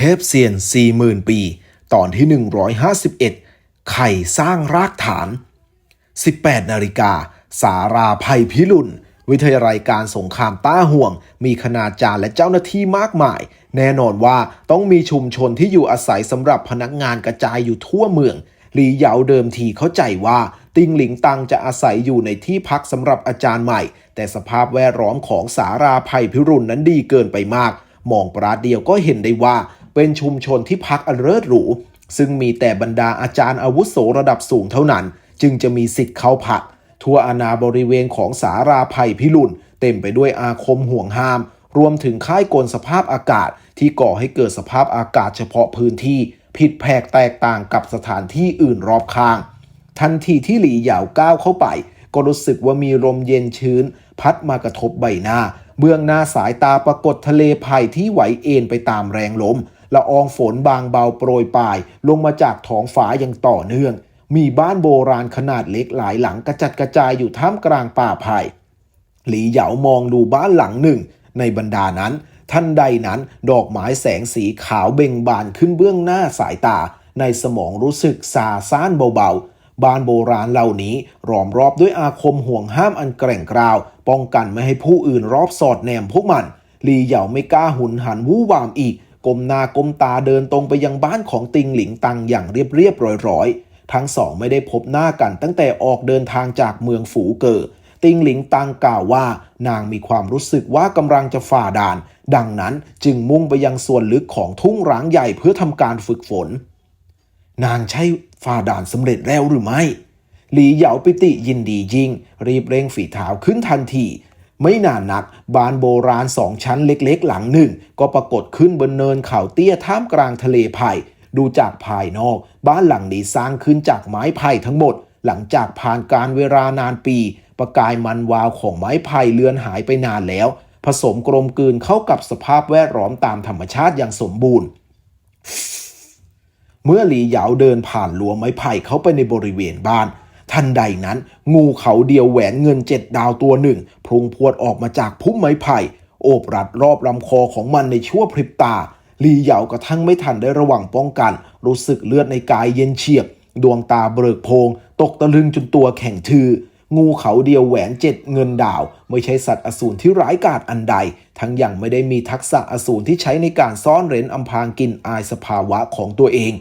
เทพเซียน40,000 ปี ตอนที่ 151 ไข่สร้างรากฐาน 18 นาฬิกา สาราภัยพิรุณวิทยาลัยการสงครามต้าห่วง มีคณาจารย์และเจ้าหน้าที่มากมาย แน่นอนว่าต้องมีชุมชนที่อยู่อาศัยสำหรับพนักงานกระจายอยู่ทั่วเมืองหลีเหยาเดิมทีเข้าใจว่า ติงหลิงตังจะอาศัยอยู่ในที่พักสำหรับอาจารย์ใหม่ แต่สภาพแวดล้อมของสาราภัยพิรุณนั้นดีเกินไปมาก มองปราดเดียวก็เห็นได้ว่า เป็นชุมชนที่พักอันเลิศหรู ซึ่งมีแต่บรรดาอาจารย์อาวุโสระดับสูงเท่านั้น จึงจะมีสิทธิ์เข้าพัก ทั่วอาณาบริเวณของสาราภัยพิรุณเต็มไปด้วยอาคมห่วงห้าม รวมถึงค่ายกลสภาพอากาศ ที่ก่อให้เกิดสภาพอากาศเฉพาะพื้นที่ ผิดแผกแตกต่างกับสถานที่อื่นรอบข้าง ทันทีที่หลีเหยาก้าวเข้าไป ก็รู้สึกว่ามีลมเย็นชื้น พัดมากระทบใบหน้าเบื้องหน้าสายตาปรากฏทะเลไผ่ที่ไหวเอ็นไปตามแรงลม ละอองฝนบางเบาโปรยปลาย ลงมาจากท้องฟ้าอย่างต่อเนื่อง มีบ้านโบราณขนาดเล็กหลายหลังกระจัดกระจายอยู่ท่ามกลางป่าไผ่หลีเหยามองดูบ้านหลังหนึ่ง ในบรรดานั้น ท่านใดนั้นดอกไม้แสงสีขาวเบ่งบานขึ้นเบื้องหน้าสายตา ในสมองรู้สึกซาซ่านเบาๆ บ้านโบราณเหล่านี้ล้อมรอบด้วยอาคมห่วงห้ามอันแกร่งกราว ป้องกันไม่ให้ผู้อื่นรอบสอดแนมพวกมันหลีเหยาไม่กล้าหุนหันวู่วามอีก ก้มหน้าก้มตาเดินตรงไปยังบ้านของติงหลิงตังอย่างเรียบเรียบร้อยร้อยๆทั้งสองไม่ได้พบหน้ากันตั้งแต่ออกเดินทางจากเมืองฝูเกอติงหลิงตังกล่าวว่า นางมีความรู้สึกว่ากำลังจะฝ่าด่าน ดังนั้นจึงมุ่งไปยังส่วนลึกของทุ่งร้างใหญ่เพื่อทำการฝึกฝน นางใช่ฝ่าด่านสำเร็จแล้วหรือไม่ หลีเหยาปิติยินดียิ่ง รีบเร่งฝีเท้าขึ้นทันที ไม่นานนักบ้านโบราณสองชั้นเล็กๆ หลังหนึ่ง ก็ปรากฏขึ้นบนเนินเขาเตี้ยท่ามกลางทะเลไผ่ดูจากภายนอก บ้านหลังนี้สร้างขึ้นจากไม้ไผ่ทั้งหมด หลังจากผ่านการเวลานานปี ประกายมันวาวของไม้ไผ่เลือนหายไปนานแล้ว ผสมกลมกลืนเข้ากับสภาพแวดล้อมตามธรรมชาติอย่างสมบูรณ์ เมื่อหลีเหยาเดินผ่านรั้วไม้ไผ่เข้าไปในบริเวณบ้าน ทันใดนั้น งูเขาเดียวแหวนเงินเจ็ดดาวตัวหนึ่งพุงพวดออกมาจากพุ่มไม้ไผ่โอบรัดรอบลำคอของมันในชั่วพริบตาหลีเหยากระทั่งไม่ทันได้ระวังป้องกัน รู้สึกเลือดในกายเย็นเฉียบ ดวงตาเบิกโพง ตกตะลึงจนตัวแข็งทือ งูเขาเดียวแหวนเจ็ดเงินดาว ไม่ใช่สัตว์อสูรที่ร้ายกาจอันใด ทั้งยังไม่ได้มีทักษะอสูรที่ใช้ในการซ่อนเร้นอำพรางกินอายสภาวะของตัวเอง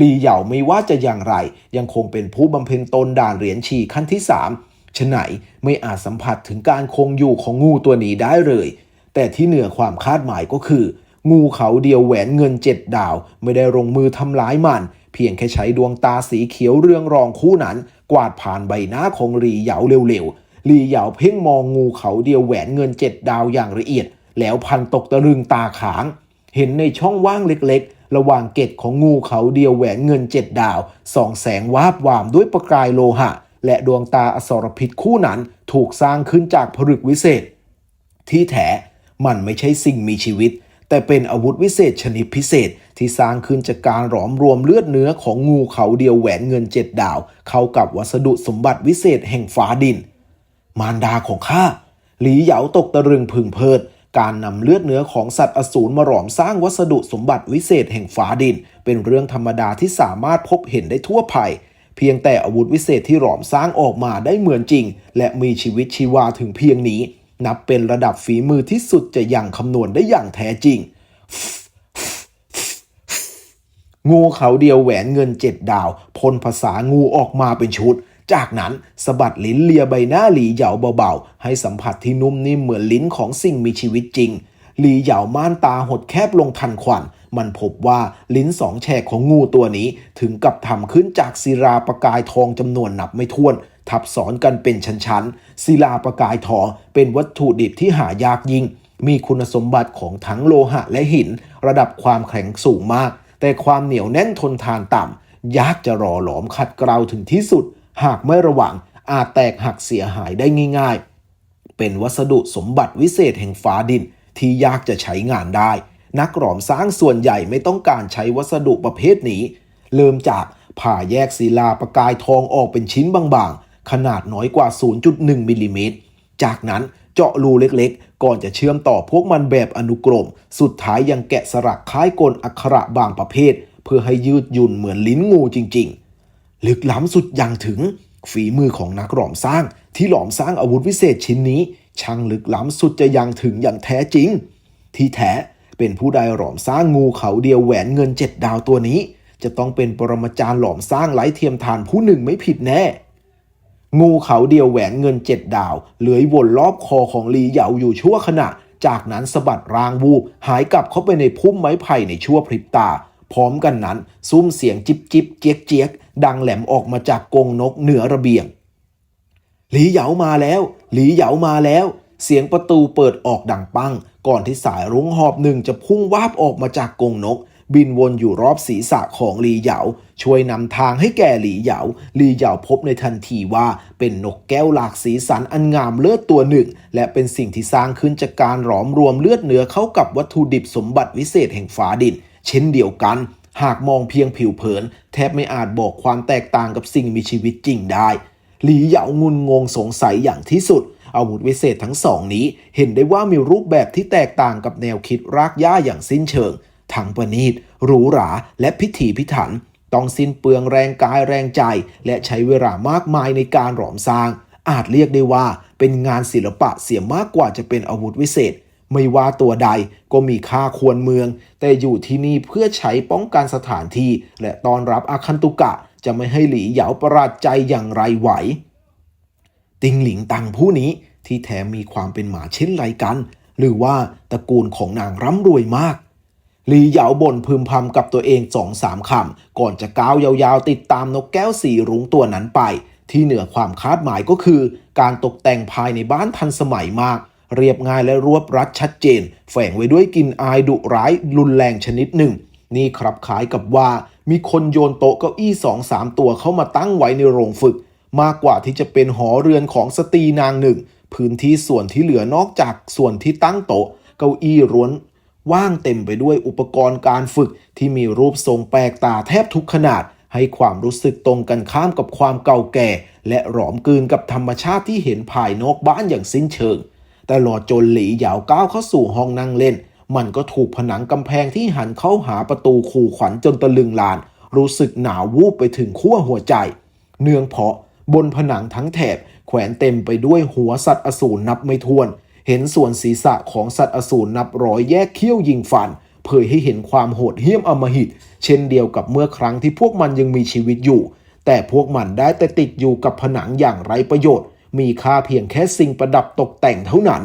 ลีเหยาไม่ว่าจะอย่างไร ยังคงเป็นผู้บำเพ็ญตนด่านเหรียญชีขั้นที่สามฉะไหนไม่อาจสัมผัสถึงการคงอยู่ของงูตัวนี้ได้เลย แต่ที่เหนือความคาดหมายก็คือ งูเขาเดียวแหวนเงินเจ็ดดาว ไม่ได้ลงมือทำร้ายมัน เพียงแค่ใช้ดวงตาสีเขียวเรืองรองคู่นั้น กวาดผ่านใบหน้าของหลีเหยาเร็วๆหลีเหยาเพ่งมองงูเขาเดียวแหวนเงินเจ็ดดาวอย่างละเอียด แล้วพันตกตะลึงตาขาง เห็นในช่องว่างเล็กๆ ระหว่างเกตของงูเขาเดียวแหวนเงินเจ็ดดาวส่องแสงวาบวามด้วยประกายโลหะ และดวงตาอสรพิษคู่นั้นถูกสร้างขึ้นจากผลึกวิเศษ ที่แท้มันไม่ใช่สิ่งมีชีวิต แต่เป็นอาวุธวิเศษชนิดพิเศษที่สร้างขึ้นจากการหลอมรวมเลือดเนื้อของงูเขาเดียวแหวนเงินเจ็ดดาว เข้ากับวัสดุสมบัติวิเศษแห่งฟ้าดิน มารดาของข้าหลีเหยาตกตะลึงพึงเพิด การนำเลือดเนื้อของสัตว์อสูรมาหลอมสร้างวัสดุสมบัติวิเศษแห่งฟ้าดิน เป็นเรื่องธรรมดาที่สามารถพบเห็นได้ทั่วไป เพียงแต่อาวุธวิเศษที่หลอมสร้างออกมาได้เหมือนจริง และมีชีวิตชีวาถึงเพียงนี้ นับเป็นระดับฝีมือที่สุดจะยังคำนวณได้อย่างแท้จริงงูเขาเดียวแหวนเงินเจ็ดดาวพ่นภาษางูออกมาเป็นชุด จากนั้นสะบัดลิ้นเลียใบหน้าหลีเหยาเบาๆ ให้สัมผัสที่นุ่มนิ่มเหมือนลิ้นของสิ่งมีชีวิตจริง หลีเหยาม่านตาหดแคบลงทันควัน มันพบว่าลิ้นสองแฉกของงูตัวนี้ถึงกับทำขึ้นจากศิลาประกายทองจำนวนนับไม่ถ้วน ทับซ้อนกันเป็นชั้นๆศิลาประกายทองเป็นวัตถุดิบที่หายากยิ่ง มีคุณสมบัติของทั้งโลหะและหิน ระดับความแข็งสูงมาก แต่ความเหนียวแน่นทนทานต่ำยากจะรอหลอมขัดเกลาถึงที่สุด หากไม่ระวังอาจแตกหักเสียหายได้ง่าย ๆ เป็นวัสดุสมบัติวิเศษแห่งฟ้าดินที่ยากจะใช้งานได้ นักหลอมสร้างส่วนใหญ่ไม่ต้องการใช้วัสดุประเภทนี้ เริ่มจากผ่าแยกศิลาประกายทองออกเป็นชิ้นบางๆ ขนาดน้อยกว่า 0.1มิลลิเมตร จากนั้นเเจาะรูเล็กๆ ก่อนจะเชื่อมต่อพวกมันแบบอนุกรม สุดท้ายยังแกะสลักคล้ายกลอักขระบางประเภท เพื่อให้ยืดหยุ่นเหมือนลิ้นงูจริงๆ ลึกล้ำสุดอย่างถึง ฝีมือของนักหลอมสร้าง ที่หลอมสร้างอาวุธวิเศษชิ้นนี้ ช่างลึกล้ำสุดจะยังถึงอย่างแท้จริง ที่แท้เป็นผู้ใดหลอมสร้างงูเขาเดียวแหวนเงินเจ็ดดาวตัวนี้ จะต้องเป็นปรมาจารย์หลอมสร้างไร้เทียมทานผู้หนึ่งไม่ผิดแน่ งูเขาเดียวแหวนเงินเจ็ดดาวเลื้อยวนรอบคอของลีเหยาอยู่ชั่วขณะ จากนั้นสะบัดรางวูบหายกลับเข้าไปในพุ่มไม้ไผ่ในชั่วพริบตา พร้อมกันนั้นซุ้มเสียงจิบจิบเจียกเจียก ดังแหลมออกมาจากกรงนกเหนือระเบียง หลีเหยามาแล้ว หลีเหยามาแล้ว เสียงประตูเปิดออกดังปัง ก่อนที่สายรุ้งหอบหนึ่งจะพุ่งวาบออกมาจากกรงนก บินวนอยู่รอบศีรษะของหลีเหยา ช่วยนำทางให้แก่หลีเหยา หลีเหยาพบในทันทีว่าเป็นนกแก้วหลากสีสันอันงามเลือดตัวหนึ่ง และเป็นสิ่งที่สร้างขึ้นจากการหลอมรวมเลือดเนื้อเข้ากับวัตถุดิบสมบัติวิเศษแห่งฝาดิน เช่นเดียวกัน หากมองเพียงผิวเผิน แทบไม่อาจบอกความแตกต่างกับสิ่งมีชีวิตจริงได้ หลีเหยางุนงงสงสัยอย่างที่สุด อาวุธวิเศษทั้งสองนี้ เห็นได้ว่ามีรูปแบบที่แตกต่างกับแนวคิดรากหญ้าอย่างสิ้นเชิง ทั้งประณีตหรูหรา และพิถีพิถัน ต้องสิ้นเปลืองแรงกายแรงใจ และใช้เวลามากมายในการหลอมสร้าง อาจเรียกได้ว่าเป็นงานศิลปะเสียมากกว่าจะเป็นอาวุธวิเศษ ไม่ว่าตัวใดก็มีค่าควรเมือง แต่อยู่ที่นี่เพื่อใช้ป้องกันสถานที่ และตอนรับอาคันตุกะจะไม่ให้หลีเหยาประหลาดใจอย่างไรไหว ติงหลิงตังผู้นี้ที่แท้มีความเป็นหมาเช่นไรกัน หรือว่าตระกูลของนางร่ำรวยมากหลีเหยาบ่นพึมพำกับตัวเองสองสามคำก่อนจะก้าวยาวๆ ติดตามนกแก้วสีรุ้งตัวนั้นไป ที่เหนือความคาดหมายก็คือ การตกแต่งภายในบ้านทันสมัยมาก เรียบง่ายและรวบรัดชัดเจน แฝงไว้ด้วยกลิ่นอายดุร้ายรุนแรงชนิดหนึ่ง นี่ครับคล้ายกับว่า มีคนโยนโต๊ะเก้าอี้สองสามตัวเข้ามาตั้งไว้ในโรงฝึก มากกว่าที่จะเป็นหอเรือนของสตรีนางหนึ่ง พื้นที่ส่วนที่เหลือนอกจากส่วนที่ตั้งโต๊ะ เก้าอี้ร้วนว่างเต็มไปด้วยอุปกรณ์การฝึกที่มีรูปทรงแปลกตาแทบทุกขนาด ให้ความรู้สึกตรงกันข้ามกับความเก่าแก่ และหลอมกลืนกับธรรมชาติที่เห็นภายนอกบ้านอย่างสิ้นเชิง แต่หลอดจนหลีเหยาวก้าวเข้าสู่ห้องนั่งเล่น มันก็ถูกผนังกำแพงที่หันเข้าหาประตูขู่ขวัญจนตะลึงลาน รู้สึกหนาววูบไปถึงขั้วหัวใจ เนื่องเพราะบนผนังทั้งแถบแขวนเต็มไปด้วยหัวสัตว์อสูรนับไม่ถ้วน เห็นส่วนศีรษะของสัตว์อสูรนับร้อยแยกเขี้ยวยิงฟัน เผยให้เห็นความโหดเหี้ยมอมหิต เช่นเดียวกับเมื่อครั้งที่พวกมันยังมีชีวิตอยู่ แต่พวกมันได้แต่ติดอยู่กับผนังอย่างไร้ประโยชน์ มีค่าเพียงแค่สิ่งประดับตกแต่งเท่านั้น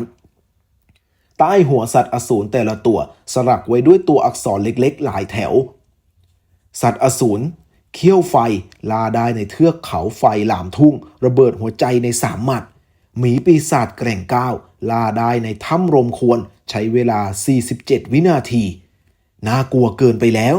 ใต้หัวสัตว์อสูรแต่ละตัวสลักไว้ด้วยตัวอักษรเล็กๆ หลายแถว สัตว์อสูรเขี้ยวไฟลาได้ในเทือกเขาไฟหลามทุ่ง ระเบิดหัวใจในสามหมัดหมีปีศาจแกร่งก้าวลาได้ในถ้ำรมควรใช้เวลา 47 วินาที น่ากลัวเกินไปแล้ว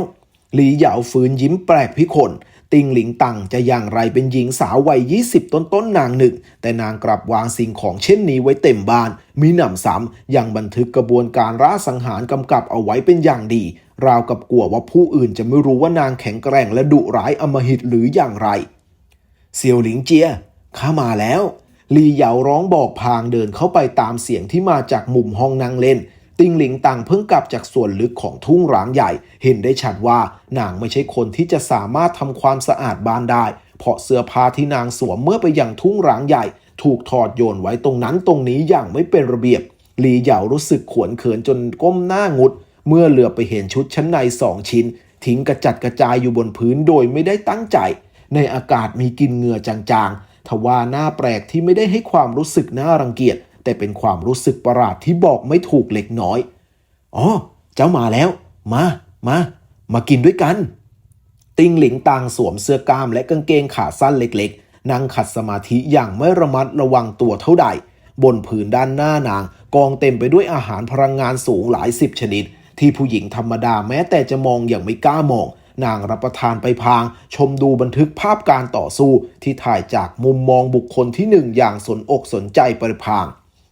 หลีเหยาฟื้นยิ้มแปลกพิกล ติงหลิงตังจะอย่างไรเป็นหญิงสาววัย 20 ต้นต้นนางหนึ่ง แต่นางกลับวางสิ่งของเช่นนี้ไว้เต็มบ้าน มีหนำซ้ำยังบันทึกกระบวนการร่าสังหารกำกับเอาไว้เป็นอย่างดี ราวกับกลัวว่าผู้อื่นจะไม่รู้ว่านางแข็งแกร่งและดุร้ายอมหิตหรืออย่างไร เซียวหลิงเจียข้ามาแล้วลีเหยาร้องบอกพางเดินเข้าไปตามเสียงที่มาจากมุมห้องนั่งเล่น ติงหลิงตังเพิ่งกลับจากส่วนลึกของทุ่งร้างใหญ่ เห็นได้ชัดว่านางไม่ใช่คนที่จะสามารถทำความสะอาดบ้านได้ เพราะเสื้อผ้าที่นางสวมเมื่อไปยังทุ่งร้างใหญ่ ถูกถอดโยนไว้ตรงนั้นตรงนี้อย่างไม่เป็นระเบียบหลีเหยารู้สึกขวนเขินจนก้มหน้างุด เมื่อเหลือไปเห็นชุดชั้นในสองชิ้น ทิ้งกระจัดกระจายอยู่บนพื้นโดยไม่ได้ตั้งใจ ในอากาศมีกลินเหงื่อจางๆทว่าหน้าแปลกที่ไม่ได้ให้ความรู้สึกน่ารังเกียจ แต่เป็นความรู้สึกประหลาดที่บอกไม่ถูกเล็กน้อย อ๋อ เจ้ามาแล้ว มา มา มากินด้วยกัน ติงหลิงตางสวมเสื้อกล้ามและกางเกงขาสั้นเล็กๆ นั่งขัดสมาธิอย่างไม่ระมัดระวังตัวเท่าใด บนผืนด้านหน้านาง กองเต็มไปด้วยอาหารพลังงานสูงหลายสิบชนิด ที่ผู้หญิงธรรมดาแม้แต่จะมองอย่างไม่กล้ามองนางรับประทานไปพาง ชมดูบันทึกภาพการต่อสู้ที่ถ่ายจากมุมมองบุคคลที่หนึ่งอย่างสนอกสนใจไปพาง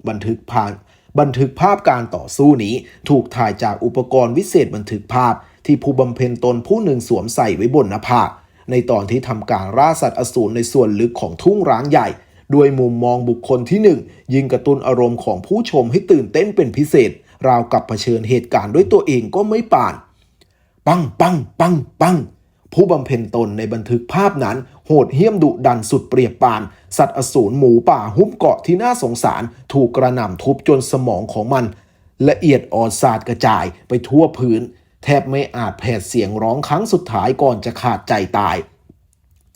บันทึกผ่านบันทึกภาพการต่อสู้นี้ ถูกถ่ายจากอุปกรณ์วิเศษบันทึกภาพ ที่ผู้บำเพ็ญตนผู้หนึ่งสวมใส่ไว้บนหน้าผากในตอนที่ทำการล่าสัตว์อสูรในส่วนลึกของทุ่งร้างใหญ่ด้วยมุมมองบุคคลที่หนึ่งยิงกระตุ้นอารมณ์ของผู้ชมให้ตื่นเต้นเป็นพิเศษ ราวกับเผชิญเหตุการณ์ด้วยตัวเองก็ไม่ป่าน ปังปังปังปัง ผู้บำเพ็ญตนในบันทึกภาพนั้น โหดเหี้ยมดุดันสุดเปรียบปาน สัตว์อสูรหมูป่าหุ้มเกาะที่น่าสงสาร ถูกกระหน่ำทุบจนสมองของมัน ละเอียดอ่อนสาดกระจายไปทั่วพื้น แทบไม่อาจแผดเสียงร้องครั้งสุดท้ายก่อนจะขาดใจตาย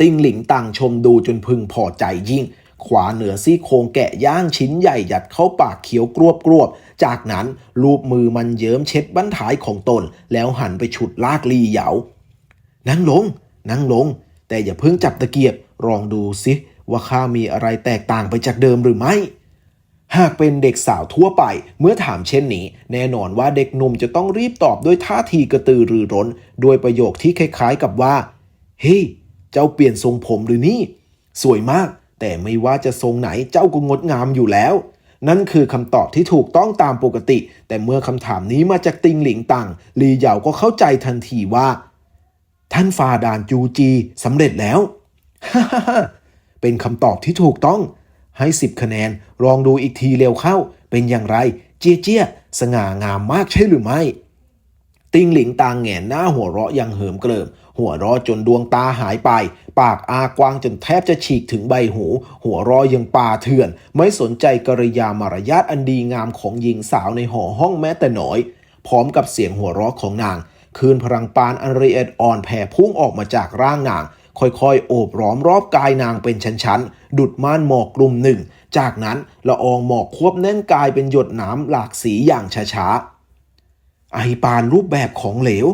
ติ้งหลิงต่างชมดูจนพึงพอใจยิ่ง ขวาเหนือซี่โครงแกะย่างชิ้นใหญ่ยัดเข้าปากเคี้ยวกรวบกรวบจากนั้นลูบมือมันเยิ้มเช็ดบั้นท้ายของตน แล้วหันไปฉุดลากลีเหยา นั่งลง นั่งลง แต่อย่าเพิ่งจับตะเกียบลองดูสิว่าข้ามีอะไรแตกต่างไปจากเดิมหรือไม่ หากเป็นเด็กสาวทั่วไป เมื่อถามเช่นนี้ แน่นอนว่าเด็กหนุ่มจะต้องรีบตอบด้วยท่าทีกระตือรือร้น ด้วยประโยคที่คล้ายๆกับว่า เฮ้ยเจ้าเปลี่ยนทรงผมหรือนี่ สวยมาก แต่ไม่ว่าจะทรงไหนเจ้าก็งดงามอยู่แล้ว นั่นคือคำตอบที่ถูกต้องตามปกติ แต่เมื่อคำถามนี้มาจากติงหลิงตังลีเหยาก็เข้าใจทันทีว่า ท่านฟาดานจูจีสำเร็จแล้ว เป็นคำตอบที่ถูกต้อง ให้สิบคะแนนลองดูอีกทีเร็วเข้า เป็นอย่างไร เจียเจียสง่างามมากใช่หรือไม่ ติงหลิงตางแงนหน้าหัวเราะอยังเหิมเกริม หัวเราะจนดวงตาหายไป ปากอากวางจนแทบจะฉีกถึงใบหู หัวเราะยังป่าเถื่อน ไม่สนใจกริยามารยาทอันดีงามของหญิงสาวในหอห้องแม้แต่น้อย พร้อมกับเสียงหัวเราะของนาง คืนพลังปานอันละเอียดอ่อนแผ่พุ่งออกมาจากร่างนาง ค่อยๆ โอบล้อมรอบกายนางเป็นชั้นๆ ดุดม่านหมอกกลุ่มหนึ่ง จากนั้นละอองหมอกควบแน่นกายเป็นหยดน้ำหลากสีอย่างช้าๆ ไอปานรูปแบบของเหลว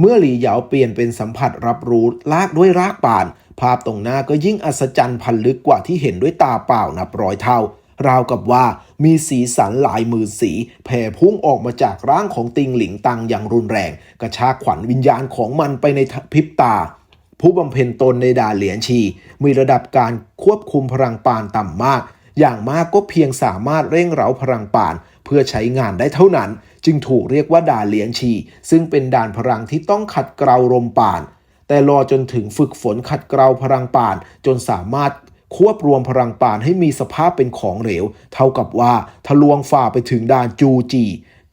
เมื่อหลีเหยาเปลี่ยนเป็นสัมผัสรับรู้ลากด้วยรากปาน ภาพตรงหน้าก็ยิ่งอัศจรรย์พันลึกกว่าที่เห็นด้วยตาเปล่านับร้อยเท่า ราวกับว่ามีสีสันหลายมือสีแผ่พุ่งออกมาจากร่างของติงหลิงตังอย่างรุนแรง กระชากขวัญวิญญาณของมันไปในพริบตา ผู้บำเพ็ญตนในดาเหรียญชี มีระดับการควบคุมพลังปานต่ำมาก อย่างมากก็เพียงสามารถเร่งเร้าพลังปาน เพื่อใช้งานได้เท่านั้น จึงถูกเรียกว่าดาเหรียญชี ซึ่งเป็นด่านพลังที่ต้องขัดเกลาลมปานแต่รอจนถึงฝึกฝนขัดเกลาพลังปาน จนสามารถ ควบรวมพลังปานให้มีสภาพเป็นของเหลว เท่ากับว่าทะลวงฝ่าไปถึงด่านจูจี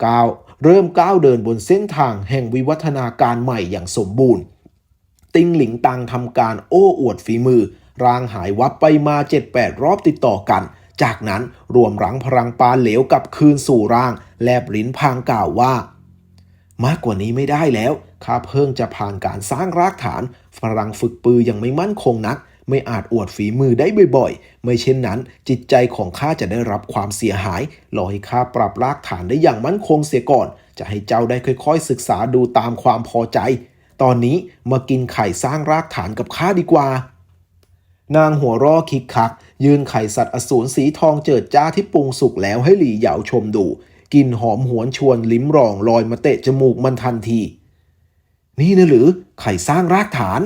ก้าวเริ่มก้าวเดินบนเส้นทางแห่งวิวัฒนาการใหม่อย่างสมบูรณ์ ติงหลิงตังทำการโอ้อวดฝีมือร่างหายวับไปมา 7-8 รอบติดต่อกัน จากนั้นรวมหลังพลังปานเหลวกับคืนสู่ร่าง แลบลิ้นพางกล่าวว่า มากกว่านี้ไม่ได้แล้วข้าเพิ่งจะผ่านการสร้างรากฐาน ฝรั่งฝึกปือยังไม่มั่นคงนัก ไม่อาจอวดฝีมือได้บ่อยๆ ไม่เช่นนั้น จิตใจของข้าจะได้รับความเสียหายรอให้ข้าปรับรากฐานได้อย่างมั่นคงเสียก่อน จะให้เจ้าได้ค่อยๆ ศึกษาดูตามความพอใจ ตอนนี้มากินไข่สร้างรากฐานกับข้าดีกว่านางหัวร่อคิกคัก ยืนไข่สัตว์อสูรสีทองเจิดจ้าที่ปรุงสุกแล้วให้หลี่เหยาชมดูกลินหอมหวนชวนลิ้มรองลอยมาเตะจมูกมันทันที นี่นะหรือไข่สร้างรากฐาน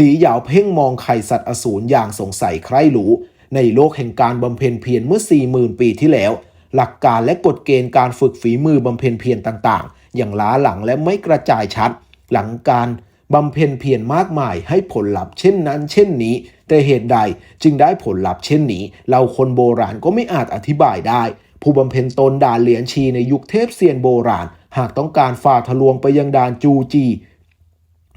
หลีเหยาเพ่งมองไข่สัตว์อสูรอย่างสงสัยใครรู้ ในโลกแห่งการบำเพ็ญเพียรเมื่อ 40,000 ปีที่แล้ว หลักการและกฎเกณฑ์การฝึกฝีมือบำเพ็ญเพียรต่างๆ อย่างล้าหลังและไม่กระจายชัด หลังการบำเพ็ญเพียรมากมายให้ผลลัพธ์เช่นนั้น เช่นนี้ แต่เหตุใดจึงได้ผลลัพธ์เช่นนี้ เราคนโบราณก็ไม่อาจอธิบายได้ ผู้บำเพ็ญตนด่านเหรียญชีในยุคเทพเซียนโบราณ หากต้องการฝ่าทะลวงไปยังด่านจูจี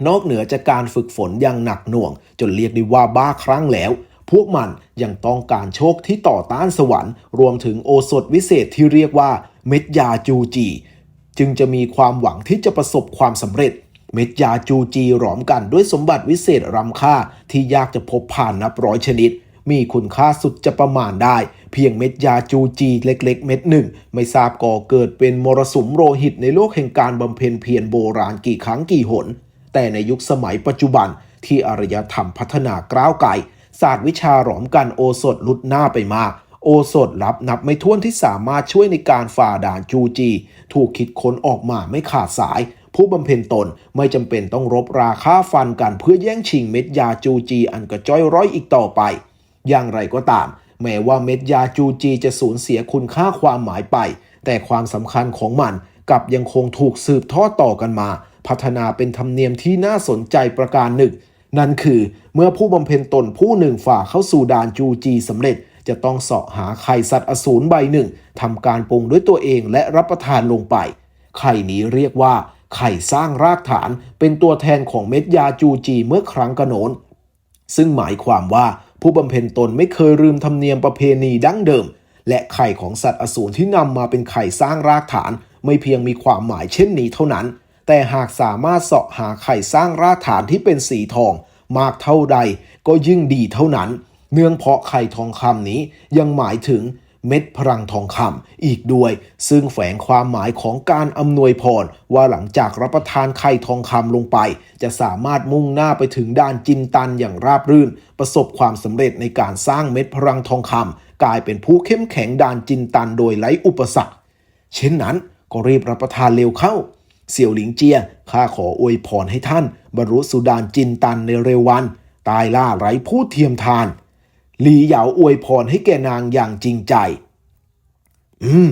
นอกเหนือจากการฝึกฝนอย่างหนักหน่วง จนเรียกได้ว่าบ้าครั้งแล้ว พวกมันยังต้องการโชคที่ต่อต้านสวรรค์ รวมถึงโอสถวิเศษที่เรียกว่าเม็ดยาจูจี จึงจะมีความหวังที่จะประสบความสำเร็จ เม็ดยาจูจีหลอมกันด้วยสมบัติวิเศษรำค่าที่ยากจะพบผ่านนับร้อยชนิด มีคุณค่าสุดจะประมาณได้ เพียงเม็ดยาจูจีเล็ก ๆ เม็ดหนึ่ง ไม่ทราบก่อเกิดเป็นมรสุมโรหิตในโลกแห่งการบำเพ็ญเพียรโบราณกี่ครั้งกี่หน แต่ในยุคสมัยปัจจุบันที่อารยธรรมพัฒนากล้าวไกลศาสตร์วิชาหลอมกันโอสถลุดหน้าไปมากโอสถลับนับไม่ถ้วนที่สามารถช่วยในการฝ่าด่านจูจี ถูกคิดค้นออกมาไม่ขาดสาย ผู้บำเพ็ญตนไม่จำเป็นต้องรบราค่าฟันกันเพื่อแย่งชิงเม็ดยาจูจีอันกระจ้อยร้อยอีกต่อไป อย่างไรก็ตาม แม้ว่าเม็ดยาจูจีจะสูญเสียคุณค่าความหมายไป แต่ความสำคัญของมันกลับยังคงถูกสืบทอดต่อกันมา พัฒนาเป็นธรรมเนียมที่น่าสนใจประการหนึ่ง นั่นคือเมื่อผู้บำเพ็ญตนผู้หนึ่งฝ่าเข้าสู่ด่านจูจีสำเร็จ จะต้องเสาะหาไข่สัตว์อสูรใบหนึ่งทำการปรุงด้วยตัวเองและรับประทานลงไป ไข่นี้เรียกว่า ไข่สร้างรากฐานเป็นตัวแทนของเม็ดยาจูจีเมื่อครั้งกระโนนซึ่งหมายความว่าผู้บำเพ็ญตนไม่เคยลืมธรรมเนียมประเพณีดั้งเดิม และไข่ของสัตว์อสูรที่นำมาเป็นไข่สร้างรากฐาน ไม่เพียงมีความหมายเช่นนี้เท่านั้น แต่หากสามารถเสาะหาไข่สร้างรากฐานที่เป็นสีทอง มากเท่าใดก็ยิ่งดีเท่านั้น เนื่องเพราะไข่ทองคำนี้ยังหมายถึงเม็ดพลังทองคำอีกด้วย ซึ่งแฝงความหมายของการอำนวยพร ว่าหลังจากรับประทานไข่ทองคำลงไป จะสามารถมุ่งหน้าไปถึงด้านจินตันอย่างราบรื่น ประสบความสำเร็จในการสร้างเม็ดพลังทองคำกลายเป็นผู้เข้มแข็งด้านจินตันโดยไร้อุปสรรค เช่นนั้นก็รีบรับประทานเร็วเข้า เสี่ยวหลิงเจียข้าขออวยพรให้ท่าน บรรลุสุดานจินตันในเร็ววัน ตายล่าไร้ผู้เทียมทาน หลีเหยาอวยพรให้แกนางอย่างจริงใจ อืม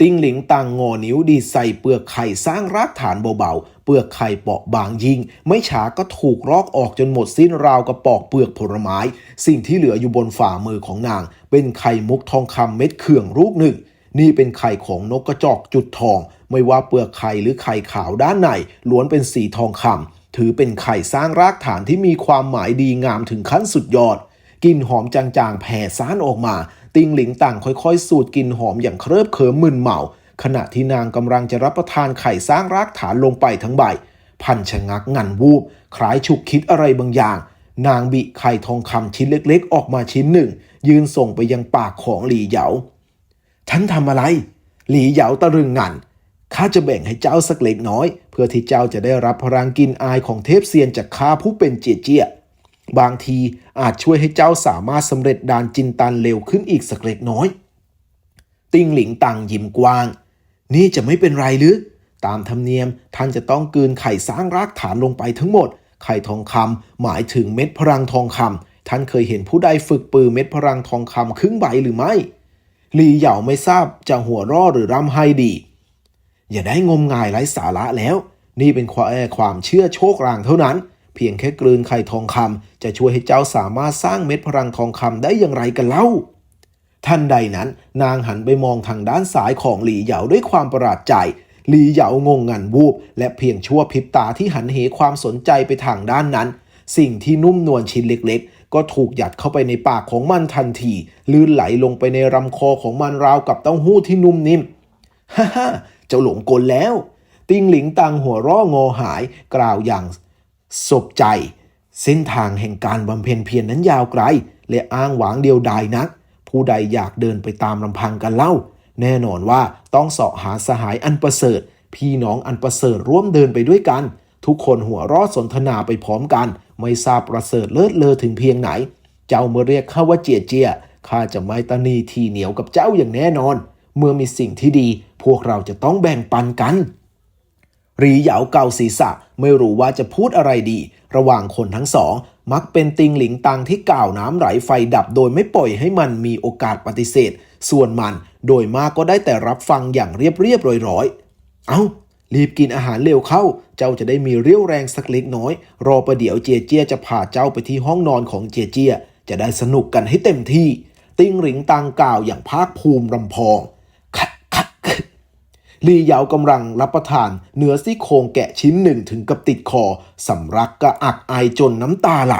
ติ้งหลิงต่างงอนิ้วดีใส่เปลือกไข่สร้างรากฐานเบาๆ เปลือกไข่เปราะบางยิ่งไม่ช้าก็ถูกลอกออกจนหมดสิ้นราวกับปอกเปลือกผลไม้ สิ่งที่เหลืออยู่บนฝ่ามือของนาง เป็นไข่มุกทองคำเม็ดเขื่องลูกหนึ่ง นี่เป็นไข่ของนกกระจอกจุดทอง ไม่ว่าเปลือกไข่หรือไข่ขาวด้านในล้วนเป็นสีทองคำถือเป็นไข่สร้างรากฐานที่มีความหมายดีงามถึงขั้นสุดยอดกลิ่นหอมจางๆ แผ่ซ่านออกมา ติงหลิงต่างค่อยๆ สูดกลิ่นหอมอย่างเคลิบเคลิ้มมึนเมา ขณะที่นางกำลังจะรับประทานไข่สร้างรากฐานลงไปทั้งใบ พันชะงักงันวูบ คล้ายฉุกคิดอะไรบางอย่าง นางบิไข่ทองคำชิ้นเล็กๆ ออกมาชิ้นหนึ่ง ยืนส่งไปยังปากของหลีเหยา ท่านทำอะไร หลีเหยาตะรึงงันข้าจะแบ่งให้เจ้าสักเล็กน้อย เพื่อที่เจ้าจะได้รับพลังกินอายของเทพเซียนจากข้าผู้เป็นเจียเจียบางทีอาจช่วยให้เจ้าสามารถสำเร็จดานจินตันเร็วขึ้นอีกสักเล็กน้อย ติ้งหลิงตังยิ้มกว้าง นี่จะไม่เป็นไรหรือ ตามธรรมเนียมท่านจะต้องกืนไข่สร้างรากฐานลงไปทั้งหมด ไข่ทองคำหมายถึงเม็ดพลังทองคำท่านเคยเห็นผู้ใดฝึกปือเม็ดพลังทองคำครึ่งใบหรือไม่ ลีเหยาไม่ทราบจะหัวร่อหรือร่ำไห้ดี อย่าได้งมงายไร้สาระแล้ว นี่เป็นความความเชื่อโชครางเท่านั้น เพียงแค่กลืนไข่ทองคำจะช่วยให้เจ้าสามารถสร้างเม็ดพลังทองคำได้อย่างไรกันเล่าท่านใดนั้นนางหันไปมองทางด้านซ้ายของหลี่เหยาด้วยความประหลาดใจหลี่เหยางงงันวูบ และเพียงชั่วพริบตาที่หันเหความสนใจไปทางด้านนั้น สิ่งที่นุ่มนวลชิ้นเล็กๆ ก็ถูกยัดเข้าไปในปากของมันทันที ลื่นไหลลงไปในลำคอของมันราวกับเต้าหู้ที่นุ่มนิ่มฮ่าฮ่าเจ้าหลงกลแล้ว ติงหลิงตังหัวร่องอหายกล่าวอย่างสบใจ เส้นทางแห่งการบำเพ็ญเพียรนนั้นยาวไกล และอ้างหวังเดียวดายนัก ผู้ใดอยากเดินไปตามลำพังกันเล่า แน่นอนว่าต้องเสาะหาสหายอันประเสริฐ พี่น้องอันประเสริฐร่วมเดินไปด้วยกัน ทุกคนหัวรอดสนทนาไปพร้อมกัน ไม่ทราบประเสริฐเลิศเลอถึงเพียงไหน เจ้าเมื่อเรียกข้าว่าเจียเจียข้าจะไม่ตนีทีเหนียวกับเจ้าอย่างแน่นอน เมื่อมีสิ่งที่ดี พวกเราจะต้องแบ่งปันกันรีเหยาเกาศีรษะไม่รู้ว่าจะพูดอะไรดี ระหว่างคนทั้งสอง มักเป็นติงหลิงตังที่กล่าวน้ำไหลไฟดับโดยไม่ปล่อยให้มันมีโอกาสปฏิเสธ ส่วนมันโดยมากก็ได้แต่รับฟังอย่างเรียบเรียบร้อยๆ เอา้า รีบกินอาหารเร็วเข้า เจ้าจะได้มีเรี่ยวแรงสักเล็กน้อย รอประเดี๋ยวเจียเจียจะพาเจ้าไปที่ห้องนอนของเจียเจีย จะได้สนุกกันให้เต็มที่ ติ้งหลิงตังกล่าวอย่างภาคภูมิรำพองคักคักคักลีเหยากำลังรับประทาน เนื้อซี่โครงแกะชิ้นหนึ่งถึงกับติดคอสำรักกระอักไอายจนน้ำตาไหล